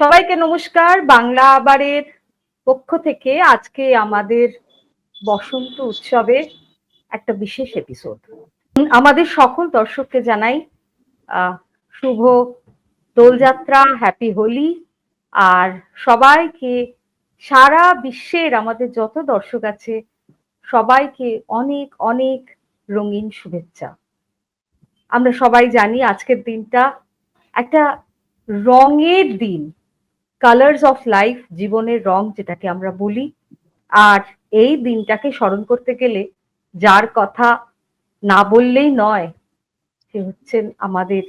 সবাইকে নমস্কার। বাংলা আবারের পক্ষ থেকে আজকে আমাদের বসন্ত উৎসবে একটা বিশেষ এপিসোড আমাদের সকল দর্শককে জানাই শুভ দোলযাত্রা হ্যাপি হোলি। আর সবাইকে, সারা বিশ্বের আমাদের যত দর্শক আছে, সবাইকে অনেক অনেক রঙিন শুভেচ্ছা। আমরা সবাই জানি আজকের দিনটা একটা রঙের দিন কালার্স অফ লাইফ জীবনের রং যেটাকে আমরা বলি। আর এই দিনটাকে স্মরণ করতে গেলে যার কথা না বললেই নয়, সে হচ্ছেন আমাদের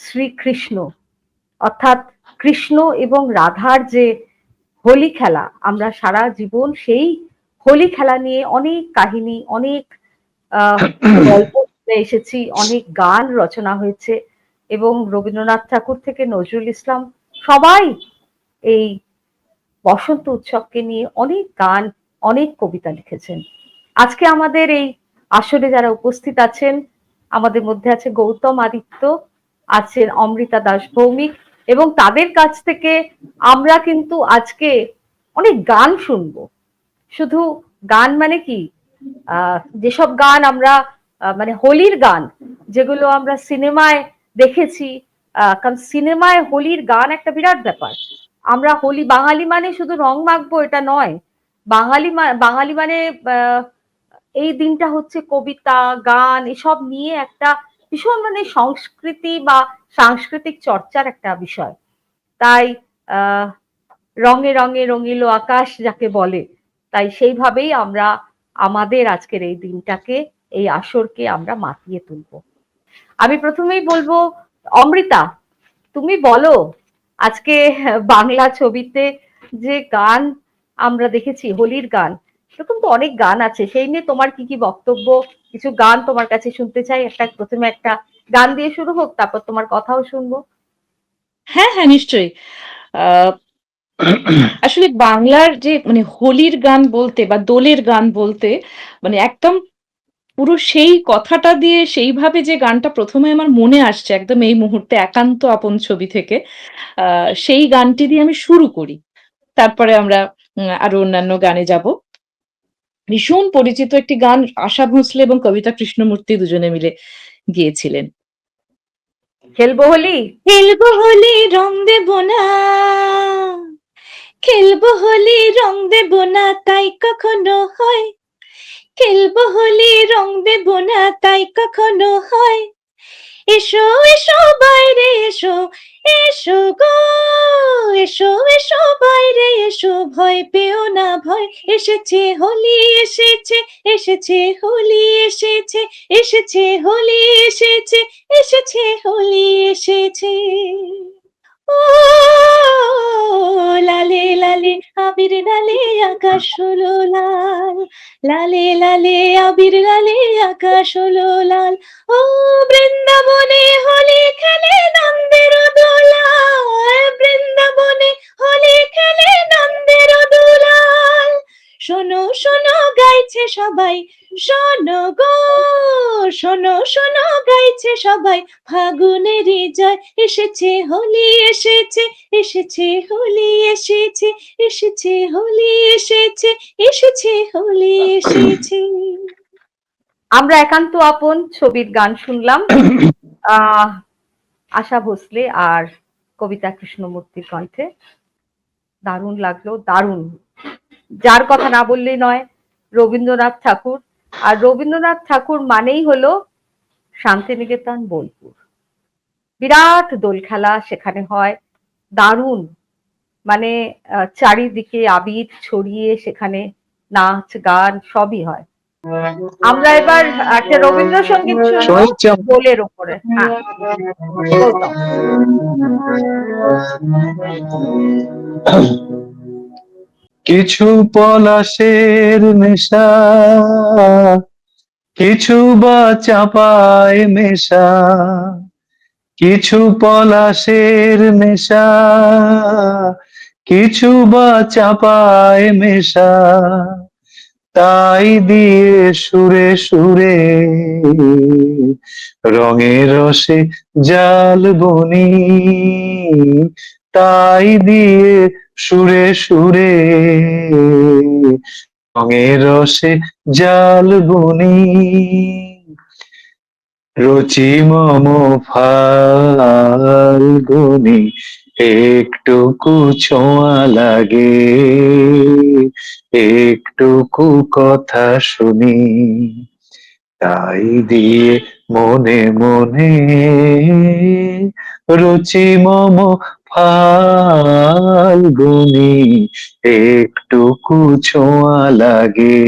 শ্রীকৃষ্ণ। অর্থাৎ কৃষ্ণ এবং রাধার যে হোলি খেলা, আমরা সারা জীবন সেই হোলি খেলা নিয়ে অনেক কাহিনী, অনেক গল্প এসেছি, অনেক গান রচনা হয়েছে। এবং রবীন্দ্রনাথ ঠাকুর থেকে নজরুল ইসলাম সবাই এই বসন্ত উৎসবকে নিয়ে অনেক গান, অনেক কবিতা লিখেছেন। আজকে আমাদের এই আসরে যারা উপস্থিত আছেন, আমাদের মধ্যে আছে গৌতম আদিত্য আছেন অমৃতা দাস ভৌমিক, এবং তাদের কাছ থেকে আমরা কিন্তু আজকে অনেক গান শুনব। শুধু গান মানে কি? যেসব গান আমরা মানে হোলির গান, যেগুলো আমরা সিনেমায় দেখেছি কারণ সিনেমায় হোলির গান একটা বিরাট ব্যাপার। আমরা হোলি, বাঙালি মানে শুধু রং মাখবো, এটা নয়। বাঙালি বাঙালি মানে এই দিনটা হচ্ছে কবিতা, গান, এসব নিয়ে একটা ভীষণ মানে সংস্কৃতি বা সাংস্কৃতিক চর্চার একটা বিষয়। তাই রঙে রঙে রঙিলো আকাশ যাকে বলে, তাই সেইভাবেই আমরা আমাদের আজকের এই দিনটাকে, এই আসরকে আমরা মাতিয়ে তুলবো। আমি প্রথমেই বলব, অমৃতা, তুমি বলো, আজকে বাংলা ছবিতে যে গান আমরা দেখেছি, হোলির গান, এরকম তো অনেক গান আছে। সেই নিয়ে তোমার কি কি বক্তব্য? কিছু গান তোমার কাছে শুনতে চাই, একটা প্রথমে একটা গান দিয়ে শুরু হোক, তারপর তোমার কথাও শুনব। হ্যাঁ হ্যাঁ নিশ্চয়ই। আসলে বাংলার যে মানে হোলির গান বলতে বা দোলের গান বলতে মানে একদম পুরো সেই কথাটা দিয়ে সেইভাবে যে গানটা প্রথমে আমার মনে আসছে একদম এই মুহূর্তে একান্ত আপন ছবি থেকে সেই গানটি দিয়ে আমি শুরু করি। তারপরে আমরা আরও অন্যান্য গানে যাব। ভীষণ পরিচিত একটি গান আশা ভোঁসলে এবং কবিতা কৃষ্ণমূর্তি দুজনে মিলে গিয়েছিলেন। খেলব হোলি? খেলব হোলি রং দেব না। খেলব হোলি রং দেব না তাই কখনো হয় খেলব হোলি, রং দেব না তাই কখনো হয়। এসো এসো বাইরে, এসো এসো গো। এসো এসো বাইরে, এসো, ভয় পেও না, ভয়। এসেছে হোলি, এসেছে এসেছে হোলি, এসেছে এসেছে হোলি, এসেছে এসেছে হোলি, এসেছে। লালে লালে আবির লালে আকাশ হলো লাল। লালে লালে আবির লালে আকাশ হলো লাল। ও বৃন্দাবনে হলে খেলে নন্দের দোলাল। বৃন্দাবনে হলে খেলে নন্দের দোলাল। শোনো শোনো গাইছে সবাই। শোনো গো শোনো শোনো গাইছে সবাই। ফাগুনেরই জয় এসেছে হোলি এসেছে এসেছে হোলি এসেছে এসেছে হোলি এসেছে এসেছে হোলি এসেছে। আমরা একান্ত আপন ছবির গান শুনলাম। আহ আশা ভোসলে আর কবিতা কৃষ্ণমূর্তির কণ্ঠে। দারুণ লাগল দারুণ যার কথা না বললেই নয় রবীন্দ্রনাথ ঠাকুর। আর রবীন্দ্রনাথ ঠাকুর মানেই হলো শান্তিনিকেতন বোলপুর। বিরাট দোল খেলা সেখানে হয় দারুণ। মানে আহ, চারিদিকে আবির ছড়িয়ে সেখানে নাচ গান সবই হয়। আমরা এবার একটা রবীন্দ্রসঙ্গীত দোলের ওপরে হ্যাঁ। গৌতম। কিছু পলাশের মেশা কিছু বা চাপায় মেশা, কিছু পলাশের মেশা কিছু বা চাপায় মেশা। তাই দিয়ে সুরে সুরে রঙের রসে জাল বনি তাই দিয়ে সুরে সুরে রঙের রসে জাল বুনি রুচি মম ফাল্গুনি একটুকু ছোঁয়া লাগে, একটুকু কথা শুনি। তাই দিয়ে মনে মনে রুচি মম ফাল্গুনি একটুকু ছোঁয়া লাগে।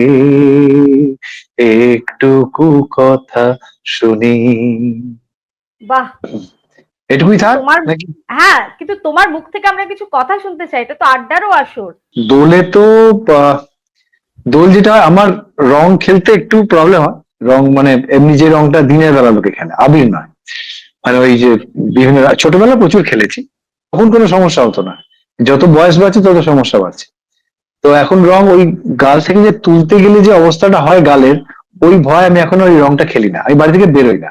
একটুকু কথা শুনি। বাহ। এটুকুই থাক নাকি? হ্যাঁ কিন্তু তোমার মুখ থেকে আমরা কিছু কথা শুনতে চাই এটা তো আড্ডারও আসর। দোলে তো দোল যেটা হয়, আমার রং খেলতে একটু প্রবলেম হয়। রং মানে এমনি যে রংটা দিনের বেলা লোকে খেলে আবির নয়। মানে ওই যে বিভিন্ন ছোটবেলা প্রচুর খেলেছি। তখন কোনো সমস্যা হতো না। যত বয়স বাড়ছে, তত সমস্যা বাড়ছে। তো এখন রং ওই গাল থেকে যে তুলতে গেলে যে অবস্থাটা হয় গালের, ওই ভয় আমি এখন ওই রংটা খেলি না। আমি বাড়ি থেকে বেরোই না।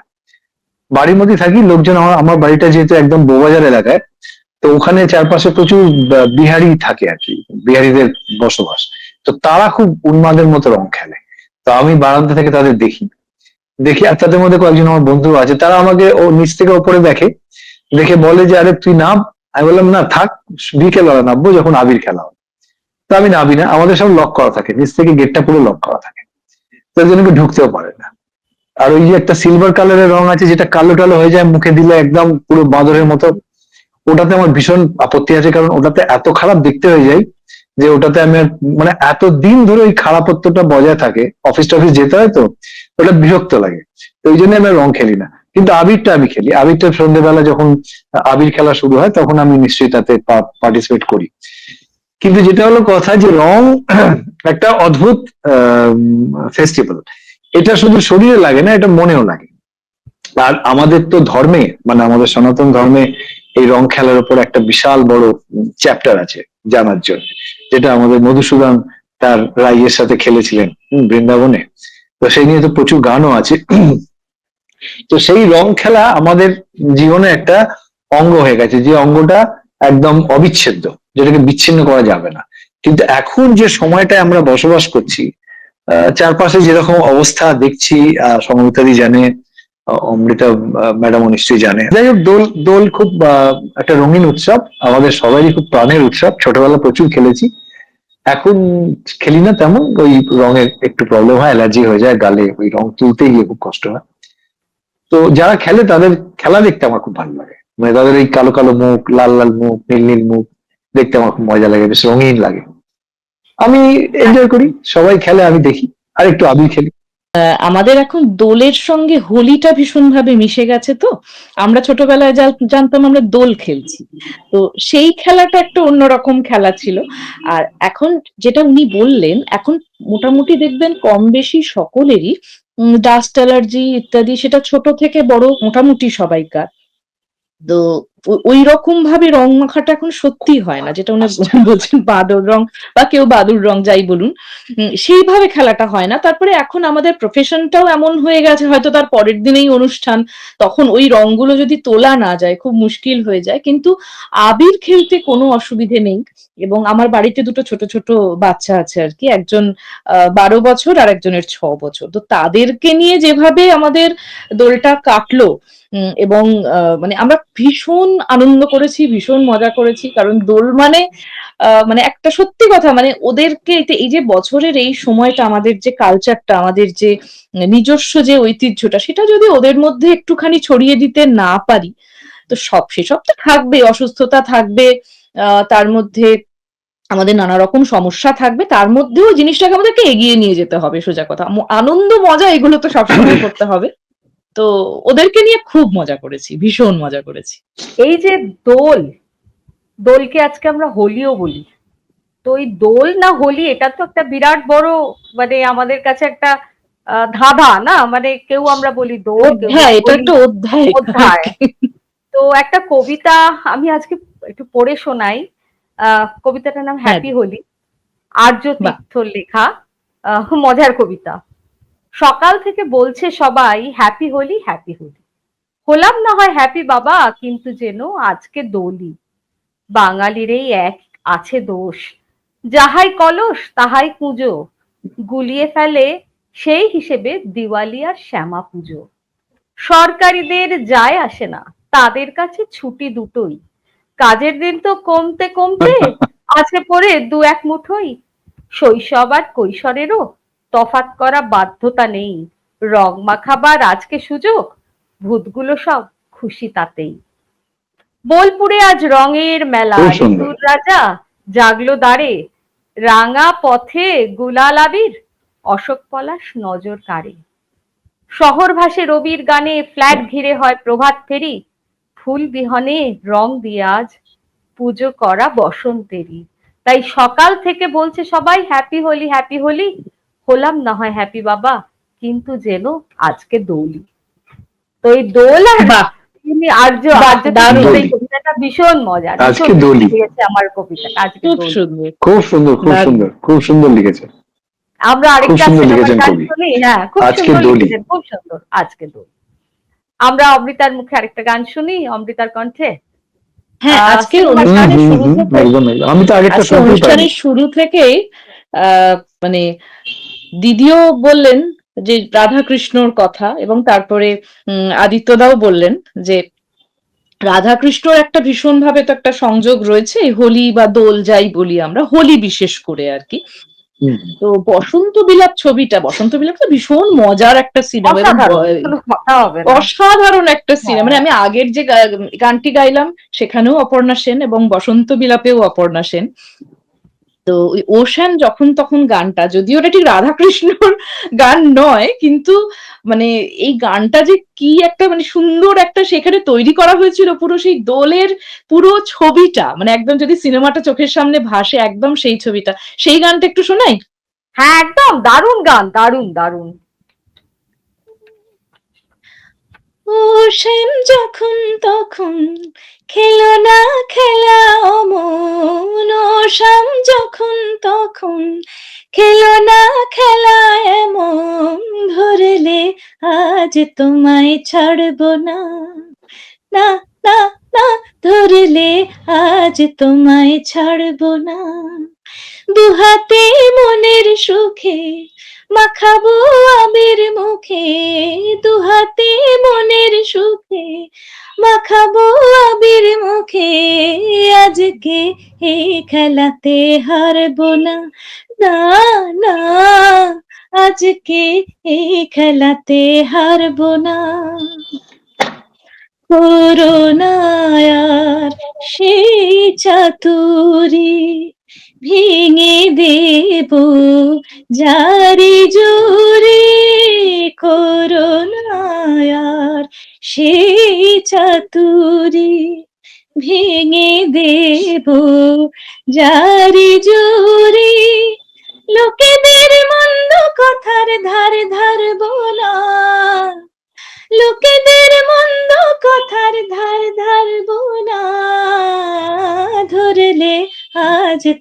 বাড়ির মধ্যে থাকি, লোকজন আমার আমার বাড়িটা যেহেতু একদম বৌবাজার এলাকায়, তো ওখানে চারপাশে প্রচুর বিহারি থাকে আর কি, বিহারিদের বসবাস। তো তারা খুব উন্মাদের মতো রং খেলে। তো আমি বারান্দা থেকে তাদের দেখি। দেখি, আর তাদের মধ্যে কয়েকজন আমার বন্ধু আছে। তারা আমাকে ও নিচ থেকে ওপরে দেখে। দেখে বলে যে, আরে, তুই নাম আমি বললাম, না, থাক বিকেল বেলা নামবো যখন আবির খেলা হবে। তো আমি নামি না, আমাদের সব লক করা থাকে, নিচ থেকে গেটটা পুরো লক করা থাকে। তো জন্য ঢুকতেও পারে না। আর ওই যে একটা সিলভার কালারের রং আছে, যেটা কালো টালো হয়ে যায়, মুখে দিলে একদম পুরো বাঁদরের মতো, ওটাতে আমার ভীষণ আপত্তি আছে, কারণ ওটাতে এত খারাপ দেখতে হয়ে যায় যে ওটাতে আমি মানে এত দিন ধরে ওই খারাপত্বটা বজায় থাকে অফিস টফিস যেতে হয় তো, ওটা বিরক্ত লাগে। তো ওই জন্য আমি রং খেলি না। কিন্তু আবিরটা আমি খেলি। আবিরটা সন্ধ্যেবেলা যখন আবির খেলা শুরু হয়, তখন আমি নিশ্চয়ই তাতে পার্টিসিপেট করি। কিন্তু যেটা হলো কথা যে রং একটা অদ্ভুত ফেস্টিভ্যাল এটা শুধু শরীরে লাগে না, এটা মনেও লাগে। আর আমাদের তো ধর্মে মানে আমাদের সনাতন ধর্মে এই রং খেলার উপর একটা বিশাল বড় চ্যাপ্টার আছে জানার জন্য। যেটা আমাদের মধুসূদন তার রাইয়ের সাথে খেলেছিলেন বৃন্দাবনে। তো সেই নিয়ে তো প্রচুর গানও আছে। তো সেই রং খেলা আমাদের জীবনে একটা অঙ্গ হয়ে গেছে। যে অঙ্গটা একদম অবিচ্ছেদ্য যেটাকে বিচ্ছিন্ন করা যাবে না। কিন্তু এখন যে সময়টায় আমরা বসবাস করছি চারপাশে যেরকম অবস্থা দেখছি আহ, সমমিতাদি জানে অমৃতা ম্যাডামও নিশ্চয়ই জানে। যাই হোক দোল দোল খুব একটা রঙিন উৎসব। আমাদের সবারই খুব প্রাণের উৎসব। ছোটবেলা প্রচুর খেলেছি। এখন খেলি না তেমন ওই রঙের একটু প্রবলেম হয় অ্যালার্জি হয়ে যায় গালে ওই রং তুলতে গিয়ে খুব কষ্ট হয়। তো যারা খেলে তাদের খেলা দেখতে আমার খুব ভালো লাগে। মানে তাদের এই কালো কালো মুখ, লাল লাল মুখ, নীল নীল মুখ দেখতে আমার খুব মজা লাগে, বেশ রঙিন লাগে। আমি এনজয় করি, সবাই খেলে, আমি দেখি আর একটু আবির খেলি। আমাদের এখন দোলের সঙ্গে হোলিটা ভীষণ ভাবে মিশে গেছে তো। আমরা ছোটবেলায় যা- জানতাম আমরা দোল খেলছি। তো সেই খেলাটা একটা অন্যরকম খেলা ছিল। আর এখন যেটা উনি বললেন, এখন মোটামুটি দেখবেন কম বেশি সকলেরই ডাস্ট অ্যালার্জি ইত্যাদি, সেটা ছোট থেকে বড় মোটামুটি সবাইকার। তো ওই রকম ভাবে রং মাখাটা এখন সত্যি হয় না যেটা উনি বলছেন বাদর রং বা কেউ বাদুর রং যাই বলুন সেইভাবে খেলাটা হয় না। তারপরে এখন আমাদের প্রফেশনটাও এমন হয়ে গেছে হয়তো তার পরের দিনেই অনুষ্ঠান তখন ওই রংগুলো যদি তোলা না যায় খুব মুশকিল হয়ে যায়। কিন্তু আবির খেলতে কোনো অসুবিধে নেই এবং আমার বাড়িতে দুটো ছোট ছোট বাচ্চা আছে আর কি একজন আহ, বারো বছর আর একজনের ছ বছর। তো তাদেরকে নিয়ে যেভাবে আমাদের দোলটা কাটলো এবং মানে আমরা ভীষণ আনন্দ করেছি, ভীষণ মজা করেছি, কারণ দোল মানে মানে একটা সত্যি কথা মানে ওদেরকে এই- যে বছরের এই সময়টা, আমাদের যে কালচারটা আমাদের যে নিজস্ব যে ঐতিহ্যটা, সেটা যদি ওদের মধ্যে একটুখানি ছড়িয়ে দিতে না পারি, তো সব, সেসব তো থাকবে অসুস্থতা থাকবে তার মধ্যে আমাদের নানা রকম সমস্যা থাকবে, তার মধ্যেও জিনিসটাকে আমাদেরকে এগিয়ে নিয়ে যেতে হবে, সোজা কথা। আনন্দ, মজা, এগুলো তো সবসময় করতে হবে। তো ওদেরকে নিয়ে খুব মজা করেছি ভীষণ মজা করেছি। এই যে দোল দোলকে আজকে আমরা হোলিও বলি। তো এই দোল না হোলি এটা তো একটা বিরাট বড় মানে আমাদের কাছে একটা ধাঁধা না? মানে কেউ আমরা বলি দোল হ্যাঁ এটা একটা অধ্যায়। অধ্যায়। তো একটা কবিতা আমি আজকে একটু পড়ে শোনাই। আহ, কবিতাটার নাম হ্যাঁ। হ্যাপি হোলি আর্য তীর্থর লেখা আহ, মজার কবিতা। সকাল থেকে বলছে সবাই হ্যাপি হোলি হ্যাপি হোলি হলাম না হয় হ্যাপি বাবা কিন্তু যেন আজকে দোলি। বাঙালির এই এক আছে দোষ। যাহাই কলস তাহাই পুজো। গুলিয়ে ফেলে সেই হিসেবে দিওয়ালি আর শ্যামা পুজো। সরকারিদের যায় আসে না তাদের কাছে ছুটি দুটোই। কাজের দিন তো কমতে কমতে আছে পরে দু এক মুঠোই। শৈশব আর কৈশোরেরও তফাৎ করা বাধ্যতা নেই। রং মাখাবার আজকে সুযোগ ভূতগুলো সব খুশি তাতেই। বোলপুরে আজ রঙের মেলা। ঋতুর রাজা জাগলো দাঁড়ে রাঙা পথে গুলাল আবির অশোক পলাশ নজর কাড়ে শহর ভাসে রবির গানে ফ্ল্যাট ঘিরে হয় প্রভাত ফেরি। ফুল বিহনে রং দিয়ে আজ পুজো করা বসন্তেরই। তাই সকাল থেকে বলছে সবাই হ্যাপি হোলি হ্যাপি হোলি হলাম না হয় হ্যাপি বাবা কিন্তু যেন আজকে দোলি। তো এই দোল আর আর্য আর্য কবিতাটা ভীষণ মজা আজকে দোলি। আমার আজকে খুব সুন্দর। খুব সুন্দর খুব সুন্দর লিখেছে। আমরা আরেকটা হ্যাঁ খুব সুন্দর খুব সুন্দর আজকে দোল। আমরা অমৃতার মুখে আরেকটা গান শুনি অমৃতার কণ্ঠে? হ্যাঁ আজকে অনুষ্ঠানের শুরু থেকেই আহ, মানে দিদিও বললেন যে রাধাকৃষ্ণর কথা এবং তারপরে উম, আদিত্যদাও বললেন যে রাধাকৃষ্ণর একটা ভীষণ ভাবে তো একটা সংযোগ রয়েছে হোলি বা দোল যাই বলি আমরা হোলি বিশেষ করে আর কি হুম। তো বসন্ত বিলাপ ছবিটা বসন্ত বিলাপ তো ভীষণ মজার একটা সিনেমা অসাধারণ একটা সিনেমা হ্যাঁ। মানে আমি আগের যে গানটি গাইলাম সেখানেও অপর্ণা সেন এবং বসন্ত বিলাপেও অপর্ণা সেন তো ওই ওশান যখন তখন গানটা, যদিও ওটা ঠিক রাধাকৃষ্ণর গান নয়, কিন্তু মানে এই গানটা যে কি একটা মানে সুন্দর একটা সেখানে তৈরি করা হয়েছিল পুরো সেই দোলের পুরো ছবিটা মানে একদম যদি সিনেমাটা চোখের সামনে ভাসে একদম সেই ছবিটা। সেই গানটা একটু শোনাই? হ্যাঁ একদম। দারুণ গান, দারুণ দারুণ। ওশান যখন তখন খেলো না খেলা অমন। ওশান যখন তখন খেলো না খেলা এমন। ধরলে আজ তোমায় ছাড়বো না। না না না, ধরলে আজ তোমায় ছাড়বো না। দুহাতে মনের সুখে মাখাবো আবির মুখে। দুহাতে মনের সুখে মাখাবো আবির মুখে। আজকে এই খেলাতে হারবো না না না। আজকে এই খেলাতে হারবো না। করোনায়ার সেই চাতুরি ভেঙে দেব। জারি জোরে করোনায়ার সেই চাতুরি ভেঙে দেব। জারি জোরে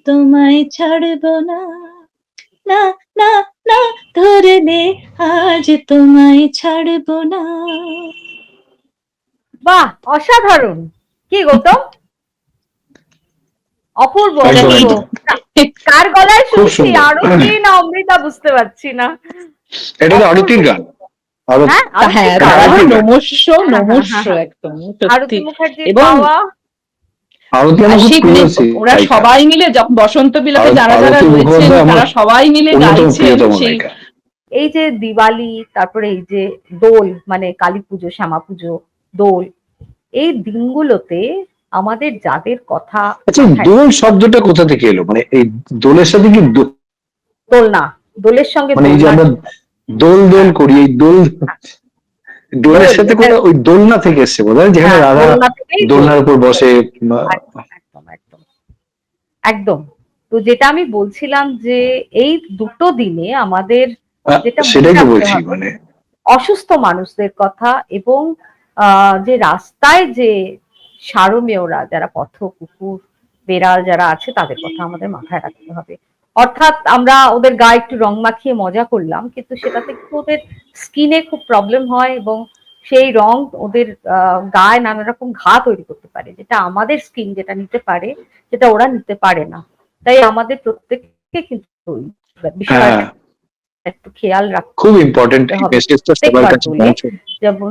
তোমায় ছাড়বো না। না না না ধরলে আজ তোমায় ছাড়বো না। বাহ অসাধারণ। কি গৌতম অপূর্ব। কার গলায় শুনছি। আরতি না অমৃতা বুঝতে পারছি না। এটা তো আরতির গান। আরতি হ্যাঁ আরতি নমস্য নমস্য হ্যাঁ, হ্যাঁ। একদম এবং- ওরা সবাই মিলে বসন্ত বিলাপে যারা যারা রয়েছেন তারা সবাই মিলে গায়িকা এই যে দিওয়ালি তারপরে এই যে দোল মানে কালী পুজো শ্যামা পুজো দোল এই দিনগুলোতে আমাদের যাদের কথা আচ্ছা দোল শব্দটা কোথা থেকে এলো? মানে এই দোলের সাথে কি দো- দোলনা দোলের সঙ্গে মানে এই যে আমরা দোল দোল করি এই দোল দোলের দোল, সাথে এটা- করে ওই দোলনা থেকে এসছে বোধ হয় যেখানে হ্যাঁ, রাধা। দোলনার উপর বসে একদম একদম তো যেটা আমি বলছিলাম যে এই দুটো দিনে আমাদের যেটা সেটাই তো বলছি মানে। অসুস্থ মানুষদের কথা এবং আহ, যে রাস্তায় যে সারমেয়রা যারা পথ কুকুর বেড়াল যারা আছে তাদের কথা আমাদের মাথায় রাখতে হবে। অর্থাৎ আমরা ওদের গায়ে একটু রং মাখিয়ে মজা করলাম কিন্তু সেটাতে কিন্তু ওদের স্কিনে খুব প্রবলেম হয় এবং সেই রং ওদের গায়ে নানা রকম ঘা তৈরি করতে পারে যেটা আমাদের স্কিন যেটা নিতে পারে যেটা ওরা নিতে পারে না। তাই আমাদের প্রত্যেককে কিন্তু বিষয়টা হ্যাঁ। একটু খেয়াল রাখতে খুব ইম্পর্টেন্ট মেসেজটা সবার কাছে বলে। যেমন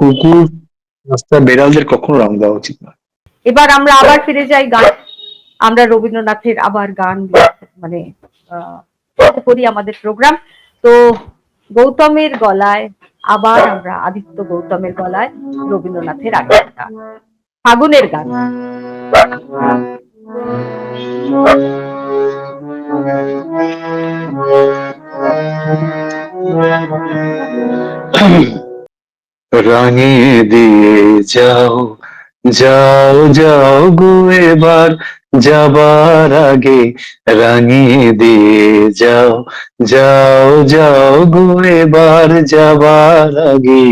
কুকুর রাস্তার বেড়ালদের কখনো রং দেওয়া উচিত না এবার আমরা আবার ফিরে যাই গান আমরা রবীন্দ্রনাথের আবার গান মানে করি আমাদের প্রোগ্রাম তো গৌতমের গলায় আবার আমরা আদিত্য গৌতমের গলায় রবীন্দ্রনাথের আগের গান। ফাগুনের গান। রাঙিয়ে দিয়ে যাও যাও যাও গো এবার যাবার আগে রাঙিয়ে দিয়ে যাও। যাও যাও গো এবার যাবার আগে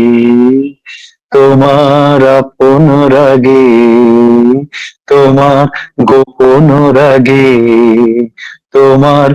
তোমার আপন রাগে, তোমার গোপন রাগে, তোমার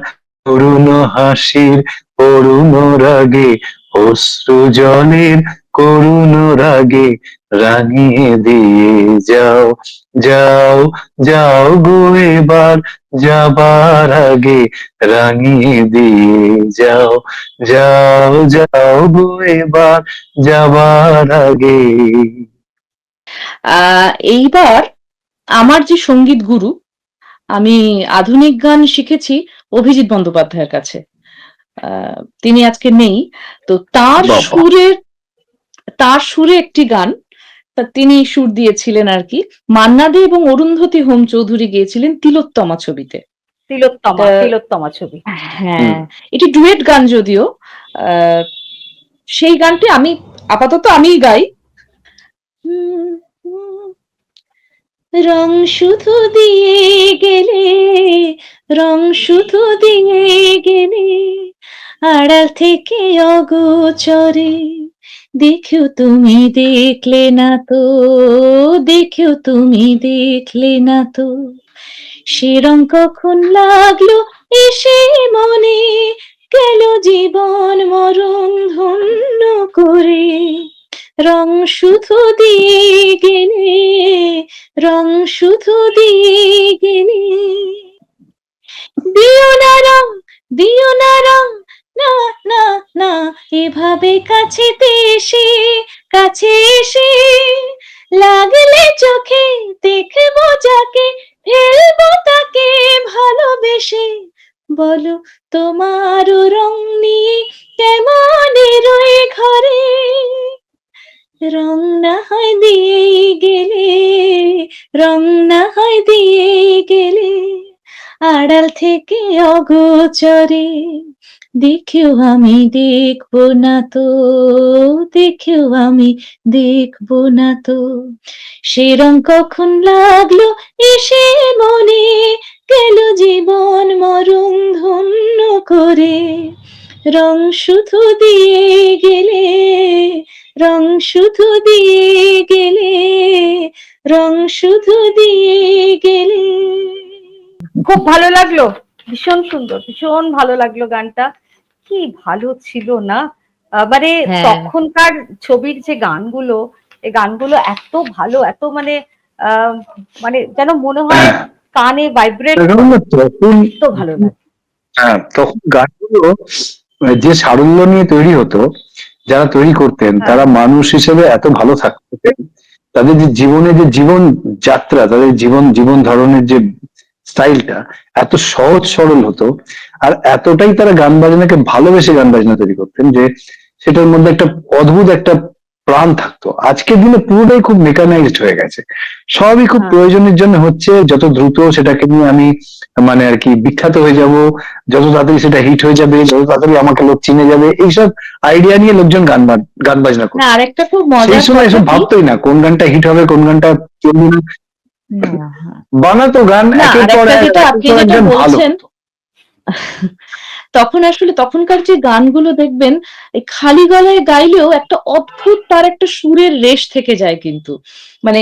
করুণ হাসির করুণ রাগে অশ্রু জলের করুণ রাগে রাঙিয়ে দিয়ে যাও যাও যাও গো এবার যাবার আগে। রাঙিয়ে দিয়ে যাও যাও যাও গো এবার যাবার আগে। আহ, এইবার আমার যে সংগীত গুরু আমি আধুনিক গান শিখেছি অভিজিৎ বন্দ্যোপাধ্যায়ের কাছে। আহ, তিনি আজকে নেই। তো তার। সুরের তার সুরে একটি গান তা তিনি সুর দিয়েছিলেন আর কি। মান্না দে এবং অরুন্ধতী হোম চৌধুরী গিয়েছিলেন তিলোত্তমা ছবিতে। তিলোত্তমা তিলোত্তমা ছবি। হ্যাঁ এটি ডুয়েট গান যদিও আহ, সেই গানটি আমি আপাতত আমিই গাই। রং শুধু দিয়ে গেলে রং শুধু দিয়ে গেলে আড়াল থেকে অগোচরে দেখেও তুমি দেখলে না তো, দেখেও তুমি দেখলে না তো। সে রং কখন লাগল এসে মনে, গেল জীবন মরণ ধন্য করে। রং শুধু দিয়ে গেলে, রং শুধু দিয়ে গেলে। দিও না রং, দিও না রং না না না, এভাবে কাছে এসে কাছে এসে লাগলে চোখে দেখব যাকে, ফেলব তাকে ভালোবেসে। বলো, তোমার রং নিয়ে কেমন রয়ে ঘরে? রং না হয় দিয়ে গেলে, রং না হয় দিয়ে গেলে আড়াল থেকে অগোচরে। দেখেও আমি দেখব না তো, দেখেও আমি দেখব না তো। সে রং কখন লাগল এসে মনে গেল জীবন মরণ ধন্য করে। রং শুধু দিয়ে গেলে, রং শুধু দিয়ে গেলে, রং শুধু দিয়ে গেলে। খুব ভালো লাগল, ভীষণ সুন্দর, ভীষণ ভালো লাগল গানটা। কি ভালো ছিল না মানে হ্যাঁ। তখনকার ছবির যে গানগুলো এই গানগুলো এত ভালো এত মানে মানে যেন মনে হয় কানে ভাইব্রেট এত ভালো লাগে হ্যাঁ তখন গানগুলো যে সারল্য নিয়ে তৈরি হতো যারা তৈরি করতেন হ্যাঁ। তারা মানুষ হিসেবে এত ভালো থাকতেন তাদের যে জীবনে যে জীবন যাত্রা তাদের জীবন জীবন ধরনের যে স্টাইলটা এত সহজ সরল হতো আর এতটাই তারা গান বাজনাকে ভালোবেসে গান বাজনা তৈরি করতেন যে সেটার মধ্যে একটা অদ্ভুত একটা প্রাণ থাকতো আজকের দিনে পুরোটাই খুব মেকানাইজড হয়ে গেছে সবই খুব হ্যাঁ। প্রয়োজনের জন্য হচ্ছে যত দ্রুত সেটাকে নিয়ে আমি মানে আর কি বিখ্যাত হয়ে যাব যত তাড়াতাড়ি সেটা হিট হয়ে যাবে যত তাড়াতাড়ি আমাকে লোক চিনে যাবে এইসব আইডিয়া নিয়ে লোকজন গান গান বাজনা খুব সেই সময় এসব ভাবতোই না কোন গানটা হিট হবে কোন গানটা চলবে না না। বানাতো গান একের পর এক আপনি যেটা বলছেন, তখন আসলে তখনকার যে গানগুলো দেখবেন খালি গলায় গাইলেও একটা অদ্ভুত তার একটা সুরের রেশ থেকে যায় কিন্তু। মানে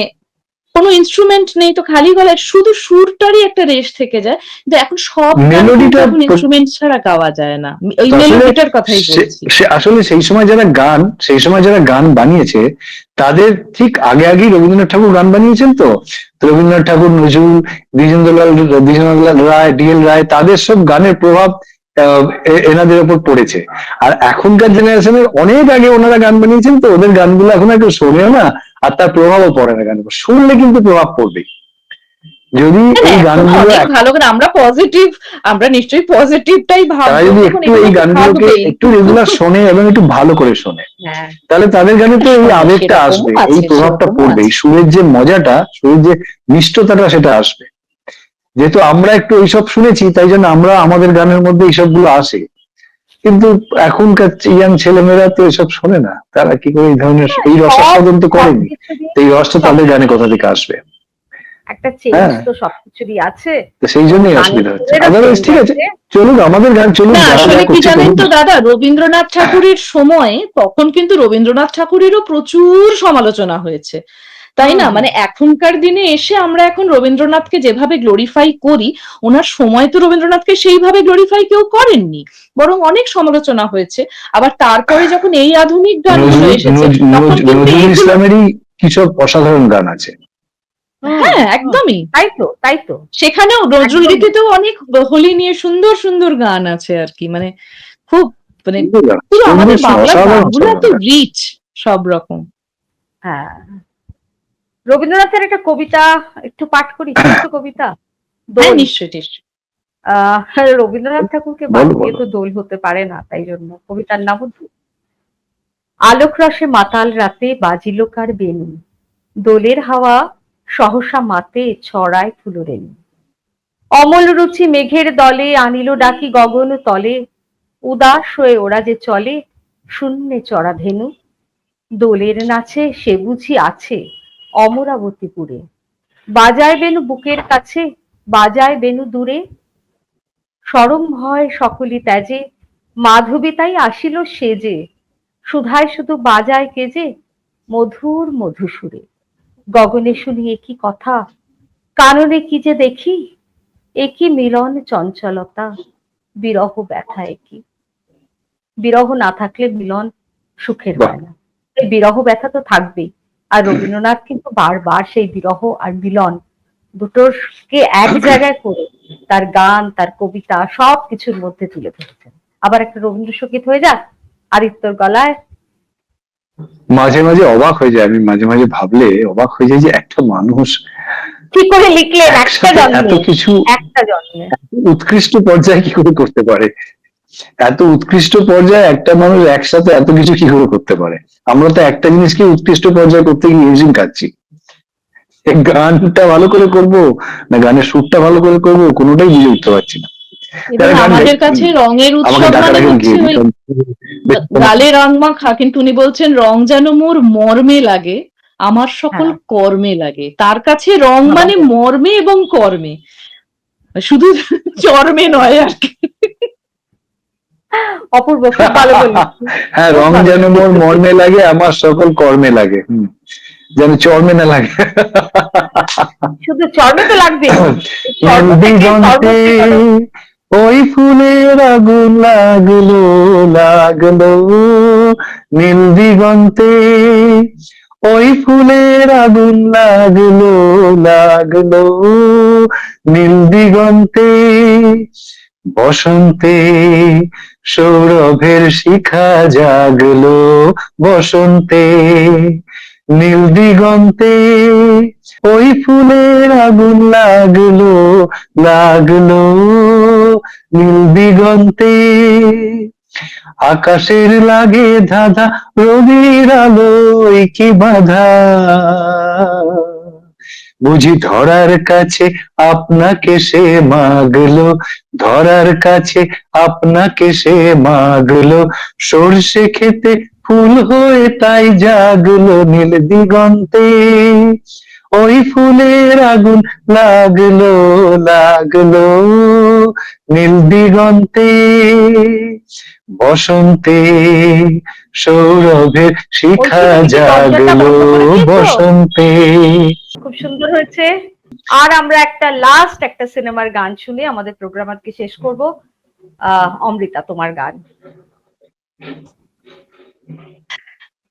কোনো ইনস্ট্রুমেন্ট নেই তো খালি গলায় শুধু সুরটারই একটা রেশ থেকে যায়। কিন্তু এখন সব মেলোডিটা ইনস্ট্রুমেন্ট ছাড়া গাওয়া যায় না। ওই আসলে মেলোডিটার কথাই বলছি। আসলে সেই সময় যারা গান সেই সময় যারা গান বানিয়েছে তাদের ঠিক আগে আগেই রবীন্দ্রনাথ ঠাকুর গান বানিয়েছেন তো? রবীন্দ্রনাথ ঠাকুর নজরুল দ্বিজেন্দ্রলাল দ্বিজেন্দ্রলাল রায় ডিএল রায় তাদের সব গানের প্রভাব এনাদের ওপর পড়েছে। আর এখনকার জেনারেশনের অনেক আগে ওনারা গান বানিয়েছেন তো ওদের গানগুলো এখন আর কেউ শোনেও না আর তার প্রভাবও পড়ে না গান শুনলে কিন্তু প্রভাব পড়বে। যদি না, এই গানগুলো ভালো করে আমরা পজিটিভ আমরা নিশ্চয়ই পজিটিভটাই ভাববো যদি একটু এই গানগুলোকে একটু রেগুলার শোনে এবং একটু ভালো করে শোনে হ্যাঁ। তাহলে তাদের গানে তো এই আবেগটা আসবে এই প্রভাবটা পড়বে এই সুরের যে মজাটা সুরের যে মিষ্টতাটা সেটা আসবে। যেহেতু আমরা একটু এইসব শুনেছি তাই জন্য আমরা আমাদের গানের মধ্যে এইসবগুলো আসে। কিন্তু এখনকার ইয়াং ছেলেমেয়েরা তো এসব শোনে না। তারা কি করে এই ধরনের এই রসাস্বাদন তো করেনি? এই রসটা তাদের গানে কোথা থেকে আসবে। একটা চেঞ্জ হ্যাঁ। তো সবকিছুরই আছে। তো সেই জন্যই অসুবিধা হচ্ছে। আদারওয়াইজ ঠিক আছে। চলুক আমাদের গান চলুক না যারা আসলে কি জানেন তো দাদা? রবীন্দ্রনাথ ঠাকুরের সময়ে তখন কিন্তু রবীন্দ্রনাথ ঠাকুরেরও প্রচুর সমালোচনা হয়েছে। তাই না? মানে এখনকার দিনে এসে আমরা এখন রবীন্দ্রনাথকে যেভাবে গ্লোরিফাই করি ওনার সময় তো রবীন্দ্রনাথকে সেইভাবে গ্লোরিফাই কেউ করেননি বরং অনেক সমালোচনা হয়েছে। আবার তারপরে যখন এই আধুনিক গান এসেছে ইসলামেরই কিছু অসাধারণ গান আছে। হ্যাঁ একদমই। তাই তো তাই তো। সেখানেও নজরুল গীতিতেও অনেক হোলি নিয়ে সুন্দর সুন্দর গান আছে আর কি। মানে খুব মানে পুরো আমাদের বাংলা গানগুলো তো রিচ সব রকম। হ্যাঁ। রবীন্দ্রনাথের একটা কবিতা একটু পাঠ করি ছোট্ট কবিতা? হ্যাঁ দোল আহ, রবীন্দ্রনাথ ঠাকুরকে বাদ তো দোল হতে পারে না তাই জন্য। কবিতার নাম আলোক রসে মাতাল রাতে বাজিল কার বেনু দোলের হাওয়া সহসা মাতে ছড়ায় ফুলরেণু। অমল রুচি মেঘের দলে আনিল ডাকি গগন তলে। উদাস হয়ে ওরা যে চলে শূন্যে চড়া ধেনু। দোলের নাচে সে বুঝি আছে অমরাবতীপুরে বাজায় বেনু বুকের কাছে, বাজায় বেনু দূরে। সরম ভয় সকলি ত্যাজে, মাধবী তাই আসিল সেজে। সুধায় শুধু বাজায় কেজে, মধুর মধুসুরে। গগনে শুনি একই কথা, কাননে কি যে দেখি? একই মিলন চঞ্চলতা, বিরহ ব্যথা একই। বিরহ না থাকলে মিলন সুখের হয় না। বিরহ ব্যথা তো থাকবেই। আর রবীন্দ্রনাথ কিন্তু বারবার সেই বিরহ আর মিলন দুটোকে এক জায়গায় করে তার গান তার কবিতা সব কিছুর মধ্যে তুলে ধরেছেন। আবার একটা রবীন্দ্রসঙ্গীত হয়ে যাক আদিত্যর গলায়। মাঝে মাঝে অবাক হয়ে যায় আমি মাঝে মাঝে ভাবলে অবাক হয়ে যায় যে একটা মানুষ কি করে লিখলেন? একটা একসাথে এত কিছু একটা জন্মে। উৎকৃষ্ট পর্যায়ে কি করে করতে পারে? এত উৎকৃষ্ট পর্যায়ে একটা মানুষ একসাথে এত কিছু কি করে করতে পারে? আমরা তো একটা জিনিসকে উৎকৃষ্ট পর্যায়ে করতে গিয়ে ইউজিং খাচ্ছি গানটা ভালো করে করব না গানের সুরটা ভালো করে করব কোনোটাই বুঝে উঠতে পারছি না। আমাদের কাছে রঙের উৎসব মানে হচ্ছে গালে রং মাখা কিন্তু উনি বলছেন রং যেন মোর মর্মে লাগে আমার সকল হ্যাঁ। কর্মে লাগে। তার কাছে রং মানে মর্মে এবং কর্মে। শুধু চর্মে নয় আর কি। অপূর্ব খুব ভালো হ্যাঁ রং যেন মোর মর্মে লাগে আমার সকল কর্মে লাগে। যেন চর্মে না লাগে। শুধু চর্মে তো লাগবে দিগন্তে ওই ফুলের আগুন লাগল লাগল। নীল দিগন্তে ওই ফুলের আগুন লাগল লাগল। নীল দিগন্তে বসন্তে সৌরভের শিখা জাগলো, বসন্তে নীল দিগন্তে ওই ফুলের আগুন লাগল লাগল নীল দিগন্তে। আকাশের লাগে ধাঁধা রবির আলোয় কি বাধা? বুঝি ধরার কাছে আপনাকে সে মাগলো, ধরার কাছে আপনাকে সে মাগলো। সরষে খেতে ফুল হয়ে তাই জাগলো নীল দিগন্তে। ওই ফুলের আগুন লাগল লাগল। নীল দিগন্তে বসন্তে সৌরভের শিখা জাগলো? বসন্তে। খুব সুন্দর হয়েছে। আর আমরা একটা লাস্ট একটা সিনেমার গান শুনে আমাদের প্রোগ্রাম আজকে শেষ করব। আহ, অমৃতা তোমার গান।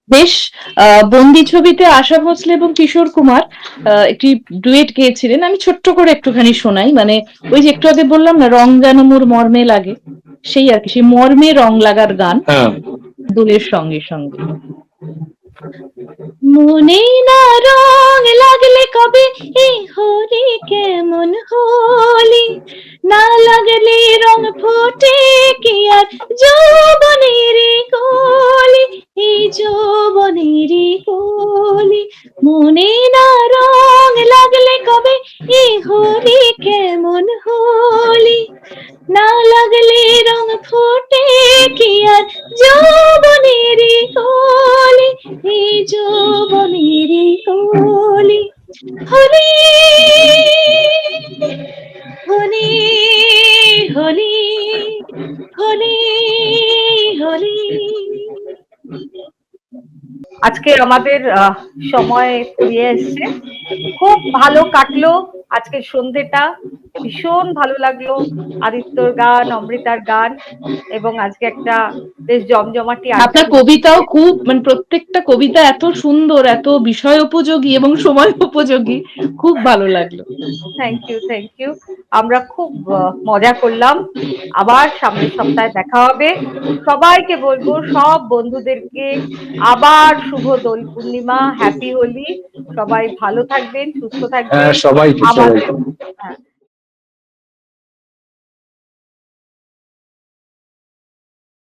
বেশ আহ, বন্দি ছবিতে আশা ভোসলে এবং কিশোর কুমার আহ, একটি ডুয়েট গেয়েছিলেন। আমি ছোট্ট করে একটুখানি শোনাই মানে ওই যে একটু আগে বললাম না রং যেন মোর মর্মে লাগে সেই আর কি সেই মর্মে রং লাগার গান দুলের দোলের সঙ্গে সঙ্গে। মনে না রং লাগলে কবে এই হরি কেমন হলি? না লাগলে রং ফোটে কি আর যৌবনের কলি? এই যৌবনের কলি। মনে না রং লাগলে কবে এই হরি কেমন হলি? না লাগলে রং ফোটে কি আর যৌবনের কলি? এই যৌবনের কলি হলি হলি হলি হলি হলি। আজকে আমাদের সময় ফুরিয়ে এসছে। খুব ভালো কাটলো আজকে সন্ধেটা ভীষণ ভালো লাগল আদিত্যর গান অমৃতার গান এবং আজকে একটা বেশ জমজমাটি আপনার কবিতাও খুব মানে প্রত্যেকটা কবিতা এত সুন্দর এত বিষয় উপযোগী এবং সময় উপযোগী। খুব ভালো লাগল। থ্যাংক ইউ থ্যাংক ইউ আমরা খুব মজা করলাম। আবার সামনের সপ্তাহে দেখা হবে। সবাইকে বলব সব বন্ধুদেরকে আবার শুভ দোল পূর্ণিমা হ্যাপি হোলি। সবাই ভালো থাকবেন সুস্থ থাকবেন। হ্যাঁ আবার সবাইকে।